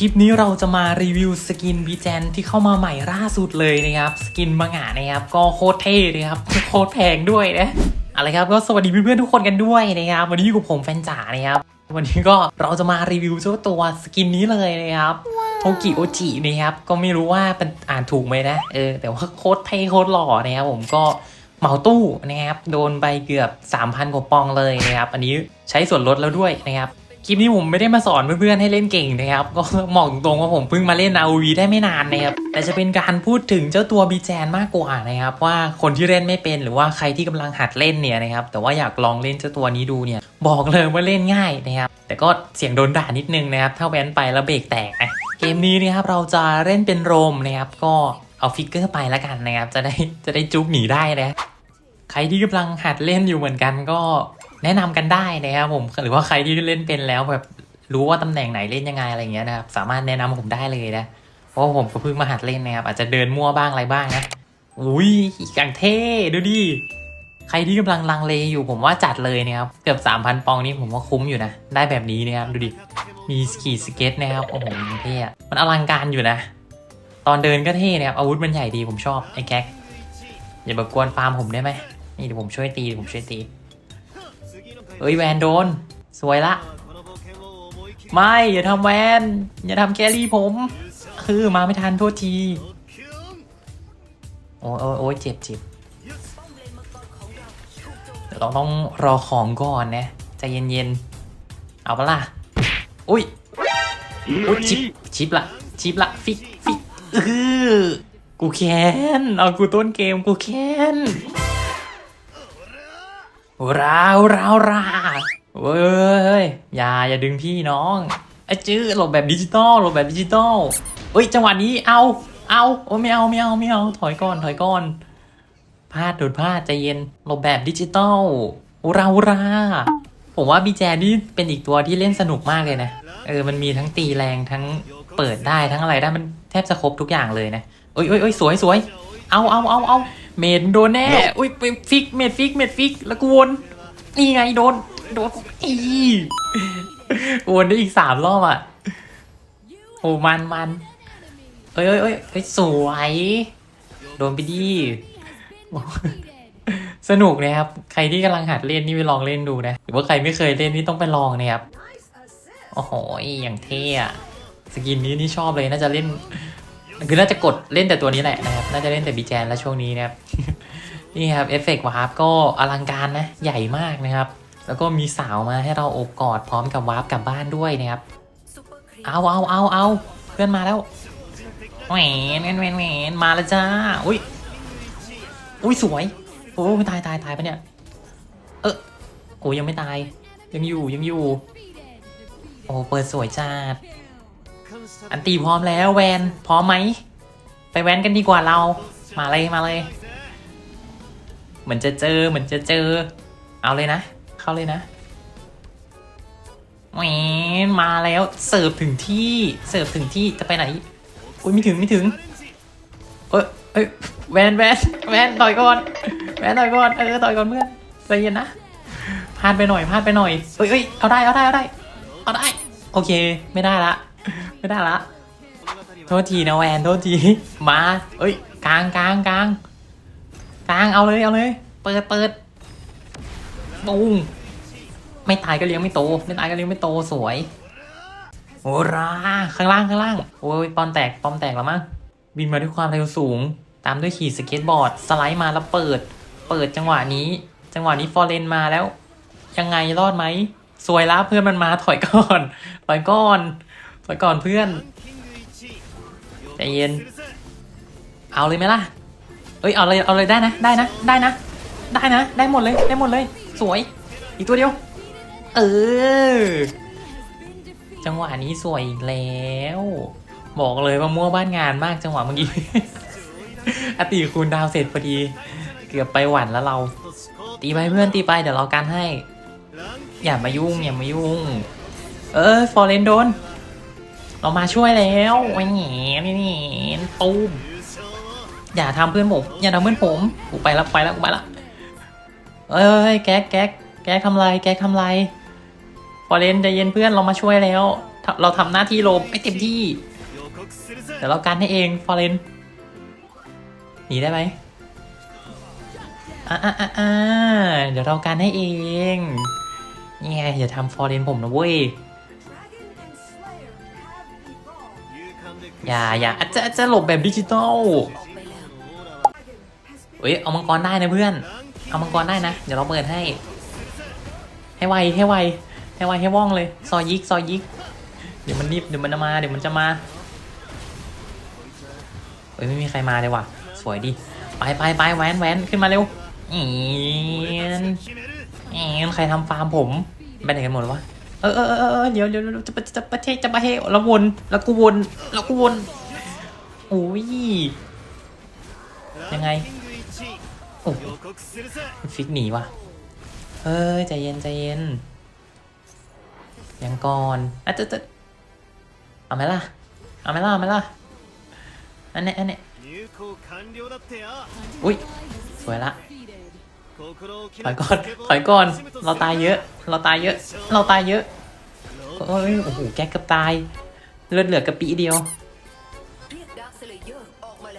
คลิปนี้เราจะมารีวิวสกินบีแจนที่เข้ามาใหม่ล่าสุดเลยนะครับ สกินมังงะนะครับ ก็โคตรเท่เลยครับ โคตรแพงด้วยนะอาละครับก็สวัสดีเพื่อนๆทุกคนกันด้วยนะครับ วันนี้อยู่กับผมแฟนจ๋านะครับวันนี้ก็เราจะมารีวิวเจ้าตัวสกินนี้เลยนะครับโทกิโอจินะครับก็ไม่รู้ว่าเป็นอ่านถูกไหมนะเออแต่ว่าโคตรเท่โคตรหล่อนะครับผมก็เหมาตู้นะครับโดนไปเกือบ 3,000 กว่าปองเลยนะครับ อันนี้ใช้ส่วนลดแล้วด้วยนะครับ คลิปนี้ผมไม่ได้มาสอนเพื่อนๆให้เล่นเก่งนะครับ ก็บอกตรงๆว่าผมเพิ่งมาเล่น ROV ได้ไม่นานนะครับ แต่จะเป็นการพูดถึงเจ้าตัวบีแจนมากกว่านะครับ ว่าคนที่เล่นไม่เป็นหรือว่าใครที่กำลังหัดเล่นเนี่ยนะครับ แต่ว่าอยากลองเล่นเจ้าตัวนี้ดูเนี่ย บอกเลยว่าเล่นง่ายนะครับ แต่ก็เสียงโดนด่านิดนึงนะครับ ถ้าแว้นไปแล้วเบรกแตกนะ เกมนี้นะครับเราจะเล่นเป็นโรมนะครับ ก็เอาฟิกเกอร์ไปแล้วกันนะครับ จะได้จะได้จุกหนีได้นะ ใครที่กำลังหัดเล่นอยู่เหมือนกันก็ แนะนำกันได้นะครับผมหรือว่าใครที่เล่นเป็นแล้วแบบรู้ว่าตำแหน่งไหนเล่นยังไงอะไรเงี้ยนะครับสามารถแนะนำผมได้เลยนะเพราะผมก็เพิ่งมาหัดเล่นนะครับอาจจะเดินมั่วบ้างอะไรบ้างนะอุ้ยอย่างเท่ดูดิใครที่กำลังลังเลอยู่ผมว่าจัดเลยนะครับเกือบ3,000ปองนี้ผมว่าคุ้มอยู่นะได้แบบนี้นะครับดูดิมีสกีสเก็ตนะครับโอ้โหเท่มันอลังการอยู่นะ ตอนเดินก็เท่นะครับอาวุธมันใหญ่ดีผมชอบไอ้แก๊กอย่ามากวนฟาร์มผมได้ไหมนี่เดี๋ยวผมช่วยตีเดี๋ยวผมช่วยตี เอ้ยแวนโดน สวยละ ไม่ อย่าทำแวน อย่าทำแกรี่ผม คือมาไม่ทันโทษที โอ้ยโอ้ยโอ้ยเจ็บเจ็บเดี๋ยวเราต้องรอของก่อนนะใจเย็นๆ เอาปะล่ะ อุ้ยอุ้ยชิปชิปละชิปละฟิกฟิกเออกูแค้นเอากูต้นเกมกูแค้น ราวราวราเว้ยอย่าอย่าดึงพี่น้องไอ้จื้อหลบแบบดิจิตอลหลบแบบดิจิตอลเอ้ยจังหวะนี้เอาเอาโอ้ไม่เอาไม่เอาไม่เอาถอยก่อนถอยก่อนพลาดโดนพลาดใจเย็นหลบแบบดิจิตอลราวราผมว่าบีแจนี่เป็นอีกตัวที่เล่นสนุกมากเลยนะเออมันมีทั้งตีแรงทั้งเปิดได้ทั้งอะไรได้มันแทบจะครบทุกอย่างเลยนะเอ้ยเอ้ยเอ้ยสวยสวยเอาเอาเอาเอา เมดโดนแน่ อุ้ยไปฟิกเมดฟิกเมดฟิก แล้วกูวนนี่ไงโดน โดนอีวนได้อีกสามรอบอะ โอ้มันมันเอ้ยเอ้ยเอ้ยเอ้ยสวย โดนไปดี สนุกนะครับ ใครที่กำลังหัดเล่นนี่ไปลองเล่นดูนะ หรือว่าใครไม่เคยเล่นนี่ต้องไปลองนะครับ โอ้โหอย่างเท่อะสกินนี้นี่ชอบเลยน่าจะเล่น คือน่าจะกดเล่นแต่ตัวนี้แหละนะครับ น่าจะเล่นแต่บีแจนแล้วช่วงนี้นะครับ นี่ครับเอฟเฟกต์วาร์ปก็อลังการนะ ใหญ่มากนะครับ แล้วก็มีสาวมาให้เราโอบกอดพร้อมกับวาร์ปกลับบ้านด้วยนะครับ เอาเอาเอาเอาเพื่อนมาแล้วแหวนแหวนแหวนมาแล้วจ้า อุ้ย อุ้ยสวย โอ้ยตายตายตายปะเนี่ย เออโอ้ยังไม่ตาย ยังอยู่ยังอยู่ โอ้เปิดสวยจัด อันตีพร้อมแล้วแวนพร้อมไหม ไปแวนกันดีกว่าเรา มาเลยมาเลย เหมือนจะเจอเหมือนจะเจอ เอาเลยนะ เข้าเลยนะแหวนมาแล้วเสิร์ฟถึงที่เสิร์ฟถึงที่จะไปไหนอุ้ยไม่ถึงไม่ถึงเอ้ยเอ้ยแวนแวนแวนต่อยก่อนแวนต่อยก่อนเออต่อยก่อนเพื่อนใจเย็นนะพลาดไปหน่อยพลาดไปหน่อยเอ้ยเอ้ยเอาได้เอาได้เอาได้เอาได้โอเค ไม่ได้ละ ไม่ได้ละ โทษทีนะแวนโทษที มา เอ้ยกลางกลางกลางกลางเอาเลยเอาเลย เปิดเปิดปุ้งไม่ตายก็เลี้ยงไม่โต ไม่ตายก็เลี้ยงไม่โตสวยโอ้ราข้างล่างข้างล่าง โอ้ยปอมแตกปอมแตกแล้วมั้งบินมาด้วยความเร็วสูง ตามด้วยขี่สเก็ตบอร์ด สไลด์มาแล้วเปิด เปิดจังหวะนี้ จังหวะนี้ฟอร์เรนมาแล้ว ยังไงรอดไหมสวยแล้วเพื่อนมันมาถอยก่อนถอยก่อน ถอยก่อนเพื่อนใจเย็น เอาเลยไหมล่ะ เอ้ยเอาเลยเอาเลยได้นะ ได้นะ ได้นะ ได้นะ ได้หมดเลย ได้หมดเลย สวย อีกตัวเดียว เออ จังหวะนี้สวยอีกแล้ว บอกเลยว่ามั่วบ้านงานมากจังหวะเมื่อกี้ อติคูณดาวเสร็จพอดี เกือบไปหวันแล้วเรา ตีไปเพื่อนตีไปเดี๋ยวเรากันให้ อย่ามายุ่งอย่ามายุ่ง เออฟอร์เรนโดน เรามาช่วยแล้วไอ้หนีนี่นี่ตูมอย่าทำเพื่อนผม อย่าทำเพื่อนผมกูไปละไปละกูไปละเอ้ยแก๊กแก๊กแก๊กทำไรแก๊กทำไรฟอเรนจะเย็นเพื่อนเรามาช่วยแล้ว เราทำหน้าที่โลมไม่เต็มที่ เดี๋ยวเราการให้เองฟอเรนหนีได้ไหมอ่าอ่าอ่าเดี๋ยวเราการให้เองนี่ไงอย่าทำฟอเรนผมนะเว้ย อย่าอย่าอาจจะจะหลบแบบดิจิตอลเอ้ยเอามังกรได้นะเพื่อน เอามังกรได้นะ เดี๋ยวเราเปิดให้ ให้ไวให้ไวให้ไวให้ว่องเลย ซอยิกซอยิก เดี๋ยวมันรีบเดี๋ยวมันจะมาเดี๋ยวมันจะมาเอ้ยไม่มีใครมาเลยว่ะ สวยดิไปไปไปแหวนแหวนขึ้นมาเร็วเอีนเอีนใครทำฟาร์มผมไปไหนกันหมดวะ เออเออเออเดี๋ยวเดี๋ยวจะไปจะไปเทจะไปเทแล้ววนแล้วกูวนแล้วกูวนโอ้ยยังไงโอ้ฟิกหนีว่ะเฮ้ยใจเย็นใจเย็นยังก่อนอะจะจะเอาไหมล่ะเอาไหมล่ะเอาไหมล่ะอันนี้อันนี้อุ้ยสวยละ ถอยก่อน ถอยก่อน เราตายเยอะ เราตายเยอะ เราตายเยอะโอ้ยโอ้โห แกกกับตาย เลือดเหลือกระปีเดียว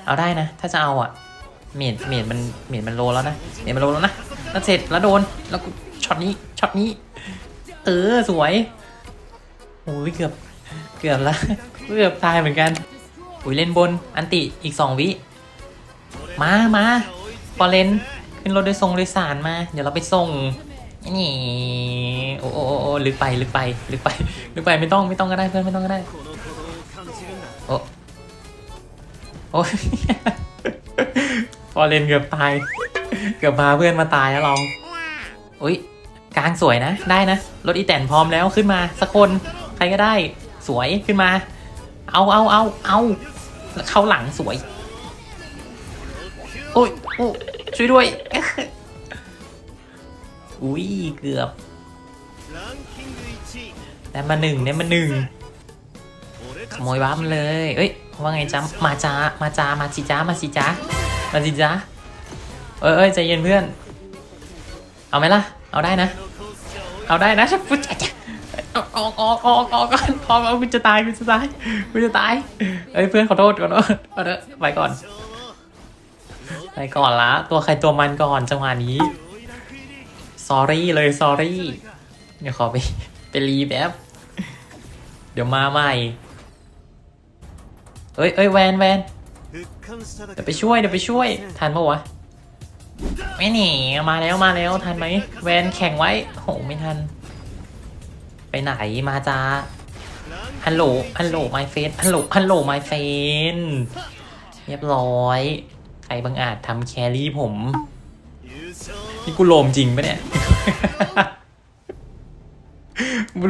เอาได้นะ ถ้าจะเอาอะ เมียดเมียดมัน เมียดมันโลแล้วนะ เมียดมันโลแล้วนะแล้วเสร็จ แล้วโดน แล้วช็อตนี้ ช็อตนี้ เออ สวยโอ้ยเกือบ เกือบละ เกือบตายเหมือนกันอุ้ยเล่นบน อันติ อีกสองวิ มา มาพอเลน เป็นรถโดยสงโดยสารมา เดี๋ยวเราไปส่งนี่โอ้โอ้โอ้ลึกไปลึกไปลึกไปลึกไปไม่ต้องไม่ต้องก็ได้เพื่อนไม่ต้องก็ได้ โอ้โอ้พอเล่นเกือบตาย เกือบพาเพื่อนมาตายแล้วลองอุ้ยกลางสวยนะได้นะรถอีแตนพร้อมแล้วขึ้นมาสักคนใครก็ได้สวยขึ้นมา เอาเอาเอาเอาเข้าหลังสวย โอ้ยโอ้ ช่วยด้วย อุ้ยเกือบ ได้มาหนึ่งได้มาหนึ่งขโมยบ้ามเลย เอ้ยว่าไงจ๊ะมาจ้ามาจ้ามาสิจ้ามาสิจ้ามาสิจ้าเอ้ยใจเย็นเพื่อน เอาไหมล่ะ เอาได้นะ เอาได้นะปุ๊บออกออกออกออกออกก่อนออกออกกูจะตายกูจะตายกูจะตายเอ้ยเพื่อนขอโทษขอโทษเอาเถอะไปก่อน ไปก่อนละ ตัวใครตัวมันก่อนจังหวะนี้ซอรี่เลยซอรี่เดี๋ยวขอไปไปรีแบบเดี๋ยวมาใหม่ เอ้ยเอ้ยแวนแวนเดี๋ยวไปช่วยเดี๋ยวไปช่วย ทันปะวะไม่หนีมาแล้วมาแล้วทันไหมแวนแข่งไว้โหไม่ทัน ไปไหนมาจ้าฮัลโหลฮัลโหลไมเฟนฮัลโหลฮัลโหลไมเฟนเรียบร้อย รบังอาจทำแครี่ผม นี่กูโลมจริงปะเนี่ย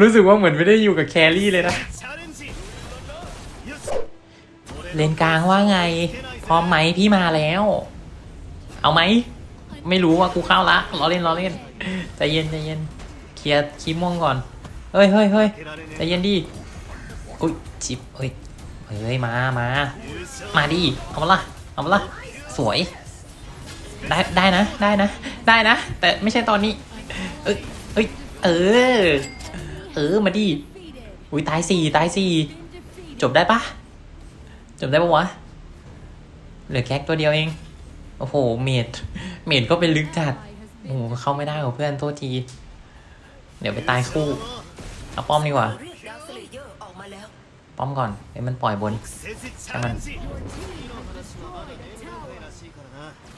รู้สึกว่าเหมือนไม่ได้อยู่กับแครี่เลยนะ เลนกลางว่าไง พร้อมไหมพี่มาแล้ว เอาไหม ไม่รู้ว่ากูเข้าละรอเล่นรอเล่นใจเย็นใจเย็น เคลียร์คีม่วงก่อน เฮ้ยเฮ้ยเฮ้ยใจเย็นดิอุ้ยจิบเฮ้ยเฮ้ยมามา มาดิ เอามาละเอามาละ สวย ได้ได้นะ ได้นะ ได้นะ แต่ไม่ใช่ตอนนี้ เอ้ยเอ้ยเออ เออ มาดิ อุ้ยตายสี่ตายสี่จบได้ปะจบได้ปะวะ เหลือแก๊ตัวเดียวเอง โอ้โห เมด เมดก็เป็นลึกจัด โอ้โห เข้าไม่ได้เพื่อนโทษที เดี๋ยวไปตายคู่ เอาป้อมดีกว่า ป้อมก่อนเอ้มันปล่อยบนใช้มัน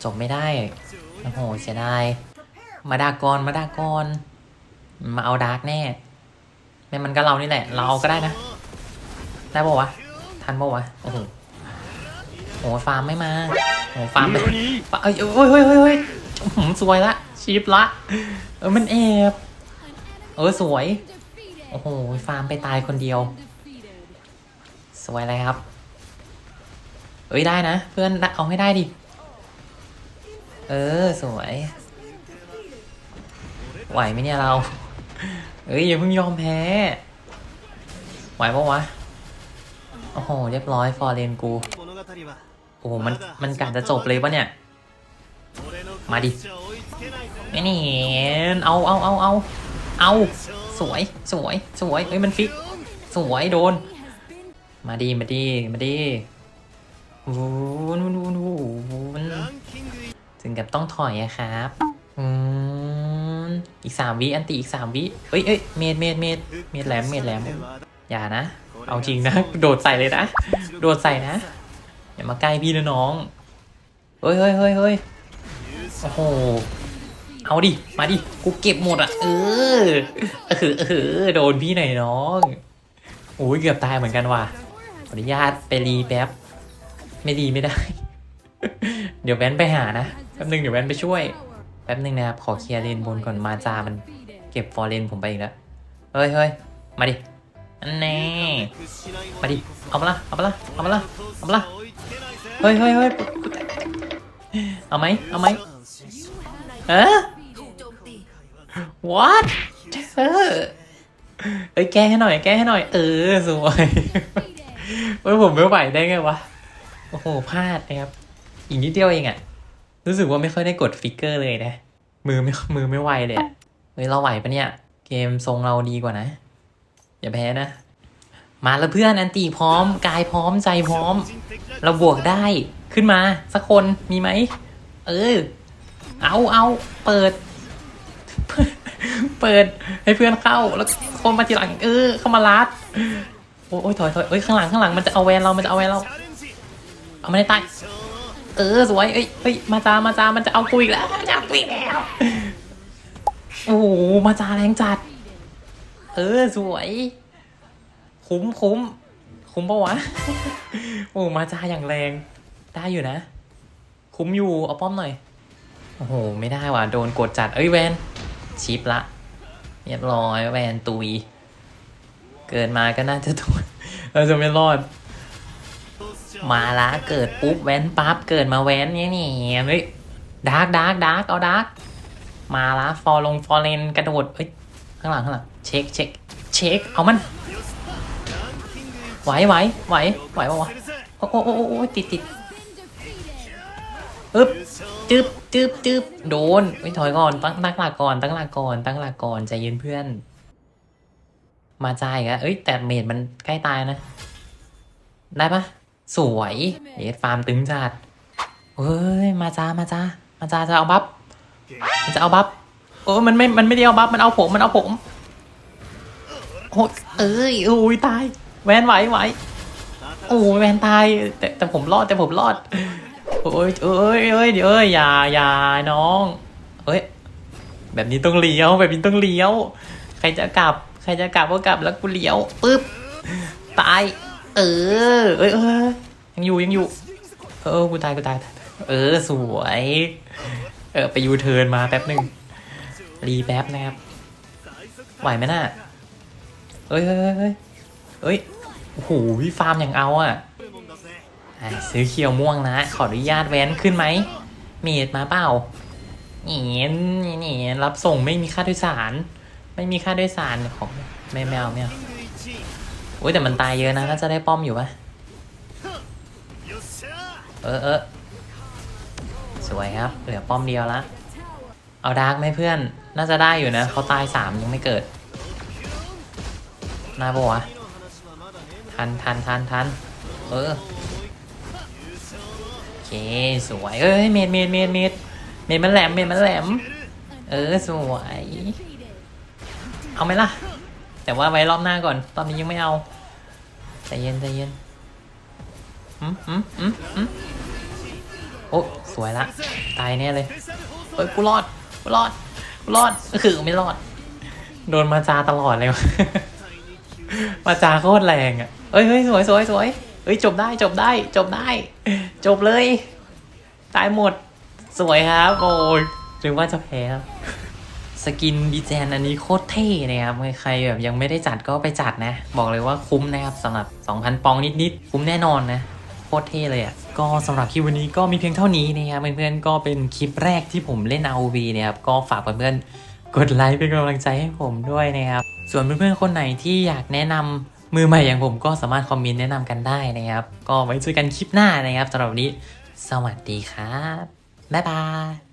จบไม่ได้ โอ้โหเสียดาย มาดากรมาดากร มาเอาดาร์กแน่ไม่มันก็เรานี่แหละ เราเอาก็ได้นะ ได้ปะวะ ทันปะวะ โอ้โหโอ้โหฟาร์มไม่มาโอ้โหฟาร์มไปเอ้ยเอ้ยเฮ้ยเฮ้ยเฮ้ยอื้อหือสวยละชีพละ เออมันแอบเออสวย โอ้โห ฟาร์มไปตายคนเดียว สวยเลยครับ เอ้ยได้นะ เพื่อนเอาให้ได้ดิ เออ สวย ไหวไหมเนี่ยเรา เอ้ยอย่าเพิ่งยอมแพ้ ไหวปะวะ โอ้โห เรียบร้อยฟอร์เรนกู โอ้โห มัน มันกะจะจบเลยปะเนี่ย มาดิไม่นี่ เอาเอาเอาเอาเอาสวย สวย สวยเฮ้ย มันฟิก สวย โดน มาดี มาดี มาดีวูนวูนวูน ถึงกับต้องถอยอะครับ อืม อีกสามวิ อันติอีกสามวิ เอ้ยเอ้ยเมดเมดเมดเมดแหลม เมดแหลม อย่านะ เอาจริงนะ โดดใส่เลยนะ โดดใส่นะ อย่ามาใกล้พี่นะน้องเฮ้ยเฮ้ยเฮ้ยเฮ้ยโอ้โห เอาดิ มาดิ กูเก็บหมดอะ เออ เออเออโดนพี่หน่อยน้อง โอ้ยเกือบตายเหมือนกันว่ะ ขออนุญาตไปรีแป๊บ ไม่ดีไม่ได้ เดี๋ยวแว้นไปหานะ แป๊บนึงเดี๋ยวแวนไปช่วย แป๊บนึงนะครับ ขอเคลียร์เลนบนก่อนมาจามัน เก็บฟอร์เรนผมไปอีกแล้ว เฮ้ยเฮ้ยมาดิอันแน่มาดิ เอามาละเอามาละเอามาละเอามาละเฮ้ยเฮ้ยเฮ้ยเอาไหมเอาไหมเออ what เออเอ้ยแก้ให้หน่อย แก้ให้หน่อย เออสวยเฮ้ยผมไม่ไหวได้ไงวะ โอ้โหพลาดนะครับ อีกนิดเดียวเองอะ รู้สึกว่าไม่ค่อยได้กดฟิกเกอร์เลยนะ มือไม่มือไม่ไวเลยเฮ้ยเราไหวปะเนี่ย เกมทรงเราดีกว่านะ อย่าแพ้นะ มาแล้วเพื่อนอันตีพร้อม กายพร้อมใจพร้อม เราบวกได้ขึ้นมา สักคนมีไหม เออ เอาเอาเปิด เปิดให้เพื่อนเข้าแล้วคนมาทีหลัง เออ เข้ามาลัดโอ้ยถอยถอยเอ้ยข้างหลังข้างหลังมันจะเอาแวนเรา มันจะเอาแวนเรา เอาไมาในใต้ เออสวยเอ้ยเอ้ยมาจามาจามันจะเอากูอีกแล้วมันจะเอากูอีกแล้วโอ้โหมาจาแรงจัด เออสวย คุ้มคุ้มคุ้มปะวะโอ้มาจาอย่างแรงได้อยู่นะ คุ้มอยู่เอาป้อมหน่อยโอ้โหไม่ได้ว่ะโดนกดจัดเอ้ยแวนชิปละเรียบร้อยแวนตุย เกิดมาก็น่าจะตุยเราจะไม่รอด มาละเกิดปุ๊บแว้นปั๊บเกิดมาแว้นเนี่ยนี่เฮ้ยดาร์กดาร์กดาร์กเอาดาร์กมาละฟอร์ลงฟอร์เลนกระโดดเอ้ยข้างหลังข้างหลังเช็คเช็คเช็คเอามันไหวไหวไหวไหวปะวะโอ้โอ้โอ้โอ้โอ้ติดติดอึ๊บจึ๊บจึ๊บจึ๊บโดนเฮ้ยถอยก่อนตั้งตั้งหลักก่อนตั้งหลักก่อนตั้งหลักก่อนใจเย็นเพื่อน มาใจกอะเอ้ยแต่เมดมันใกล้ตายนะ ได้ปะ สวยเอสฟาร์มตึงจัดเฮ้ยมาจ้ามาจ้ามาจ้าจะเอาบัฟมันจะเอาบัฟโอ้ยมันไม่ มันไม่ได้เอาบัฟมันเอาผมมันเอาผมโอ้ยเอ้ยโอ้ยตาย แวนไหวไหวโอ้ยแวนตายแต่แต่ผมรอดแต่ผมรอดโอ้ยเอ้ยเอ้ยเดี๋ยวอ้ยอย่าอย่าน้อง เอ้ยแบบนี้ต้องเลี้ยวแบบนี้ต้องเลี้ยว ใครจะกลับ ใครจะกลับก็กลับแล้วกูเลี้ยวปึ๊บตาย เออเอ้ยเออ ยังอยู่ยังอยู่ เออกูตายกูตาย เออสวย เออไปยูเทิร์นมาแป๊บหนึ่งรีแป๊บนะครับ ไหวไหมน่ะเฮ้ยเฮ้ยเฮ้ยเฮ้ยเฮ้ยโอ้โหพี่ฟาร์มอย่างเอาอะซื้อเคียวม่วงนะ ขออนุญาตแว้นขึ้นไหมเมดมาเปล่านี่นี่นี่รับส่งไม่มีค่าโดยสาร ไม่มีค่าโดยสารของไม่ไม่เอาไม่เอาโอ้ยแต่มันตายเยอะนะน่าจะได้ป้อมอยู่ปะ เออเออสวยครับ เหลือป้อมเดียวละ เอาดาร์กไหมเพื่อน น่าจะได้อยู่นะ เขาตายสามยังไม่เกิด น่าปะวะ ทันทันทันทัน เออ โอเค สวย เอ้ย เมดเมดเมดเมดเมดมันแหลม เมดมันแหลม เออ สวย เอาไหมล่ะ แต่ว่าไว้รอบหน้าก่อน ตอนนี้ยังไม่เอา ใจเย็นใจเย็น อืมอืมอืมอืมโอ้สวยละ ตายแน่เลยเฮ้ยกูรอดกูรอดกูรอดก็คือไม่รอด โดนมาจาตลอดเลยวะมาจาโคตรแรงอะเอ้ยเฮ้ยสวยสวยสวยเอ้ยจบได้จบได้จบได้ จบเลย ตายหมด สวยครับโอ้ยหรือว่าจะแพ้สกินบีแจนอันนี้โคตรเท่นะครับใครแบบยังไม่ได้จัดก็ไปจัดนะ บอกเลยว่าคุ้มนะครับสำหรับ 2,000 ปองนิดๆ คุ้มแน่นอนนะ คตรเท่เลยอะก็สำหรับคลิปวันนี้ก็มีเพียงเท่านี้นะครับเพื่อนๆก็เป็นคลิปแรกที่ผมเล่น ROV นะครับก็ฝากเพื่อนๆกดไลค์เป็นกำลังใจให้ผมด้วยนะครับส่วนเพื่อนๆคนไหนที่อยากแนะนำมือใหม่อย่างผมก็สามารถคอมเมนต์แนะนำกันได้นะครับ ก็ไว้เจอกันคลิปหน้านะครับสำหรับวันนี้ สวัสดีครับบ๊ายบาย